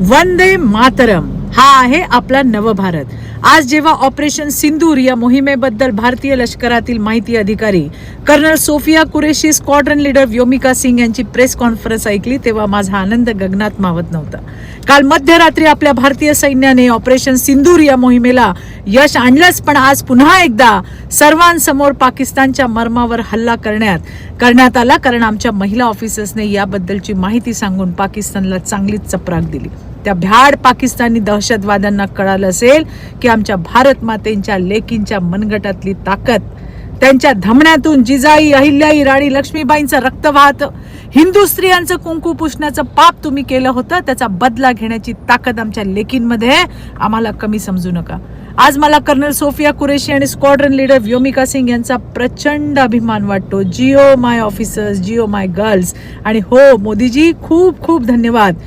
वंदे मातरम. हा आहे आपला नवभारत. आज जेव्हा ऑपरेशन सिंदूर या मोहिमेबद्दल भारतीय लष्करातील माहिती अधिकारी colonel Sophia Qureshi squadron leader Vyomika Singh यांची प्रेस कॉन्फरन्स ऐकली तेव्हा माझा आनंद गगनात मावत नव्हता. काल मध्यरात्री आपल्या भारतीय सैन्याने ऑपरेशन सिंदूर या मोहिमेला यश आणलंच पण आज पुन्हा एकदा सर्वांसमोर पाकिस्तानच्या मर्मावर हल्ला करण्यात करण्यात आला कारण आमच्या महिला ऑफिसर्सने याबद्दलची माहिती सांगून पाकिस्तानला चांगलीच चपराक दिली. त्या भ्याड पाकिस्तानी दहशतवाद्यांना कळालं असेल की आमच्या भारत मातेंच्या लेकींच्या मनगटातली ताकद त्यांच्या धमण्यातून जिजाई अहिल्याई राणी लक्ष्मीबाईंचं रक्त वाहत हिंदू स्त्रियांचं कुंकू पुसण्याचं पाप तुम्ही केलं होतं त्याचा बदला घेण्याची ताकद आमच्या लेकींमध्ये आम्हाला कमी समजू नका. आज मला कर्नल सोफिया कुरेशी आणि स्क्वॉड्रन लीडर व्योमिका सिंग यांचा प्रचंड अभिमान वाटतो. जिओ माय ऑफिसर्स जिओ माय गर्ल्स. आणि हो मोदीजी खूप खूप धन्यवाद.